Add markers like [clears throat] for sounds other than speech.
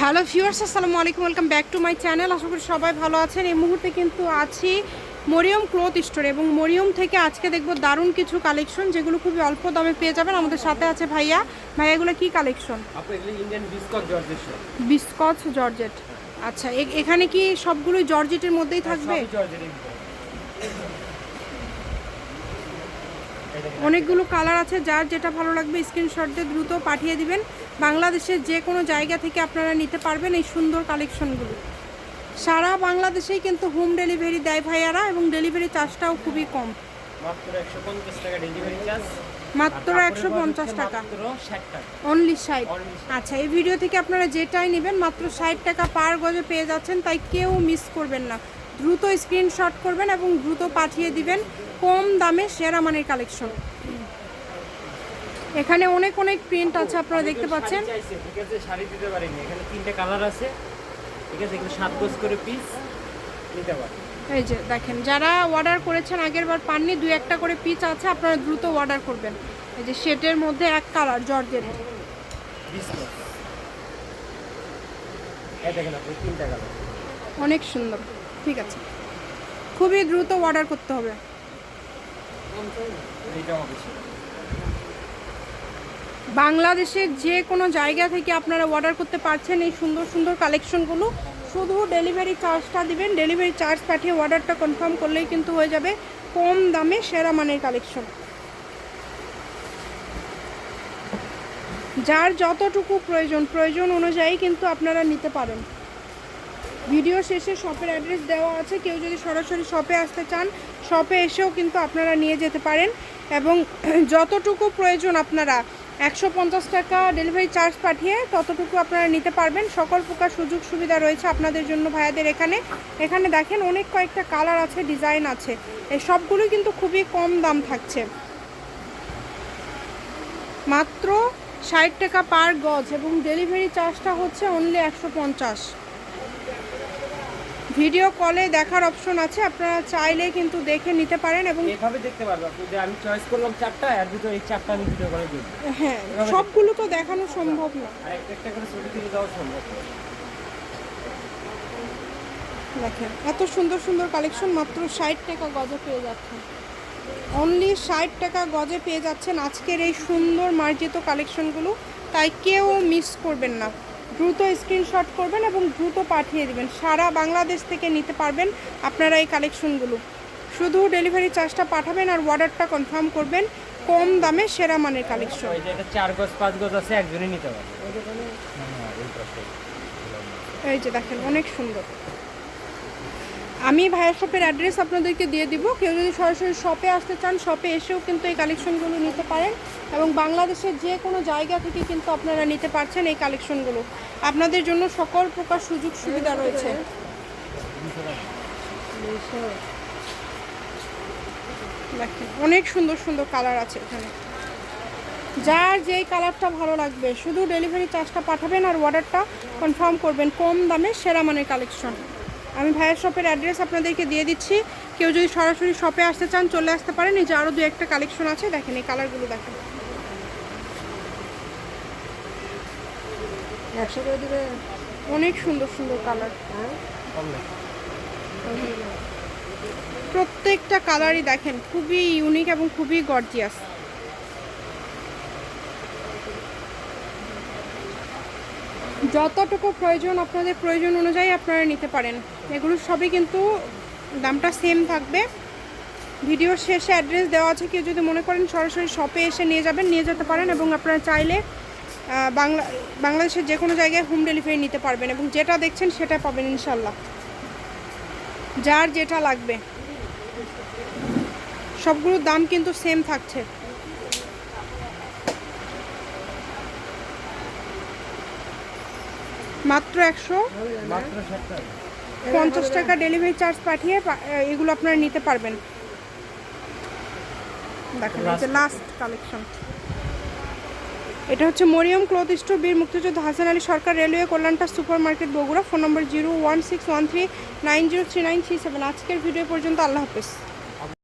Hello viewers আসসালামু আলাইকুম welcome back to my channel. আশা করি সবাই ভালো আছেন। এই মুহূর্তে কিন্তু আছি মরিয়ম ক্লথ স্টোরে এবং মরিয়ম থেকে আজকে দেখব দারুণ কিছু কালেকশন যেগুলো খুবই অল্প দামে পেয়ে যাবেন। আমাদের সাথে আছে ভাইয়া। ভাইয়া এগুলো কি কালেকশন? বিস্কচ জর্জেট আচ্ছা এখানে কি সবগুলোই জর্জেটের মধ্যেই থাকবে? জর্জের এই অনেকগুলো কালার আছে যার যেটা ভালো লাগবে স্ক্রিনশট দিয়ে দ্রুত পাঠিয়ে দিবেন। বাংলাদেশের যে কোনো জায়গা থেকে আপনারা নিতে পারবেন এই সুন্দর কালেকশনগুলো সারা বাংলাদেশেই কিন্তু হোম ডেলিভারি দেয় ভাইয়ারা এবং ডেলিভারি চার্জটাও খুবই কম। মাত্র একশো পঞ্চাশ টাকা অনলি ষাট আচ্ছা এই ভিডিও থেকে আপনারা যেটাই নেবেন মাত্র ষাট টাকা পার গজে পেয়ে যাচ্ছেন তাই কেউ মিস করবেন না। দ্রুত স্ক্রিনশট করবেন এবং দ্রুত পাঠিয়ে দিবেন। কম দামে সেরা মানের কালেকশন। এখানে অনেক অনেক প্রিন্ট আছে আপনারা দেখতে পাচ্ছেন। ঠিক আছে? শাড়ি দিতে পারিনি। এখানে তিনটে কালার আছে। ঠিক আছে? এগুলো সাত গোজ করে পিস নিতে পারে। এই যে দেখেন যারা অর্ডার করেছেন আগের বার পাননি দুই একটা করে পিস আছে আপনারা দ্রুত অর্ডার করবেন। এই যে শেটের মধ্যে এক কালার জর্জের অনেক সুন্দর ঠিক আছে। খুবই দ্রুত অর্ডার করতে হবে। বাংলাদেশের যে কোনো জায়গা থেকে আপনারা অর্ডার করতে পারছেন এই সুন্দর সুন্দর কালেকশনগুলো শুধু ডেলিভারি চার্জটা দিবেন ডেলিভারি চার্জ পাঠিয়ে অর্ডারটা কনফার্ম করলেই কিন্তু হয়ে যাবে কম দামে সেরা মানের কালেকশন যার যতটুকু প্রয়োজন প্রয়োজন অনুযায়ী কিন্তু আপনারা নিতে পারেন। ভিডিও শেষে শপের অ্যাড্রেস দেওয়া আছে। কেউ যদি সরাসরি শপে আসতে চান, শপে এসেও কিন্তু আপনারা নিয়ে যেতে পারেন এবং [clears throat] যতটুকু প্রয়োজন আপনারা, একশো পঞ্চাশ টাকা ডেলিভারি চার্জ পাঠিয়ে ততটুকু আপনারা নিতে পারবেন। সকল প্রকার সুযোগ সুবিধা রয়েছে আপনাদের জন্য ভাইয়াদের এখানে। এখানে দেখেন অনেক কয়েকটা কালার আছে, ডিজাইন আছে। এই সবগুলোই কিন্তু খুবই কম দাম থাকছে। মাত্র ষাট টাকা পার গজ এবং ডেলিভারি চার্জটা হচ্ছে অনলি একশো পঞ্চাশ। ভিডিও কলে দেখার অপশন আছে আপনারা চাইলে কিন্তু দেখে নিতে পারেন এবং এভাবে দেখতে পারব আপনি যে আমি চয়েস করলাম চারটা এর ভিতরে এই চারটা আমি ভিডিও করে দিই হ্যাঁ সবগুলো তো দেখানো সম্ভব না। আর একটা একটা করে ছবি তুলে দেওয়া সম্ভব দেখেন এত সুন্দর সুন্দর কালেকশন মাত্র ষাট টাকা গজে পেয়ে যাচ্ছেন। অনলি ষাট টাকা গজে পেয়ে যাচ্ছেন আজকের এই সুন্দর মার্জিত কালেকশনগুলো তাই কেউ মিস করবেন না। দ্রুত স্ক্রিনশট করবেন এবং দ্রুত পাঠিয়ে দেবেন। সারা বাংলাদেশ থেকে নিতে পারবেন আপনারা এই কালেকশনগুলো শুধু ডেলিভারি চার্জটা পাঠাবেন আর অর্ডারটা কনফার্ম করবেন কম দামে সেরা মানের কালেকশন চার গজ পাঁচ গজ আছে একজনই নিতে পারবে। এই যে দেখেন অনেক সুন্দর। আমি ভাইয়ের শপের অ্যাড্রেস আপনাদেরকে দিয়ে দিব। কেউ যদি সরাসরি শপে আসতে চান, শপে এসেও কিন্তু এই কালেকশনগুলো নিতে পারেন এবং বাংলাদেশের যে কোনো জায়গা থেকে কিন্তু আপনারা নিতে পারছেন এই কালেকশনগুলো। আপনাদের জন্য সকল প্রকার সুযোগ সুবিধা রয়েছে। অনেক সুন্দর সুন্দর কালার আছে এখানে। যার যেই কালারটা ভালো লাগবে, শুধু ডেলিভারি চার্জটা পাঠাবেন আর অর্ডারটা কনফার্ম করবেন কম দামে সেরা মানের কালেকশন। আমি ভাইয়ের শপের অ্যাড্রেস আপনাদেরকে দিয়ে দিচ্ছি। কেউ যদি সরাসরি শপে আসতে চান চলে আসতে পারেন। এই যে আরও দু একটা কালেকশন আছে দেখেন এই কালারগুলো দেখেন। একশো করে দিবে? অনেক সুন্দর সুন্দর কালার প্রত্যেকটা কালারই দেখেন খুবই ইউনিক এবং খুবই গর্জিয়াস যতটুকু প্রয়োজন আপনাদের প্রয়োজন অনুযায়ী আপনারা নিতে পারেন। এগুলো সবই কিন্তু দামটা সেম থাকবে। ভিডিওর শেষে অ্যাড্রেস দেওয়া আছে, কেউ যদি মনে করেন সরাসরি শপে এসে নিয়ে যাবেন, নিয়ে যেতে পারেন এবং আপনারা চাইলে বাংলা, বাংলাদেশের যে কোনো জায়গায় হোম ডেলিভারি নিতে পারবেন এবং যেটা দেখছেন সেটা পাবেন ইনশাল্লাহ যার যেটা লাগবে। সবগুলোর দাম কিন্তু সেম থাকছে। মাত্র একশো? পঞ্চাশ টাকা ডেলিভারি চার্জ পাঠিয়ে এগুলো আপনারা নিতে পারবেন। দেখেন লাস্ট কালেকশন এটা হচ্ছে মরিয়ম ক্লথ স্টোর বীর মুক্তিযোদ্ধা Hasan Ali Sarkar railway কল্যাণটা super market Bogura. Phone number zero one six one three nine zero three nine three seven. আজকের ভিডিও পর্যন্ত আল্লাহ হাফেজ।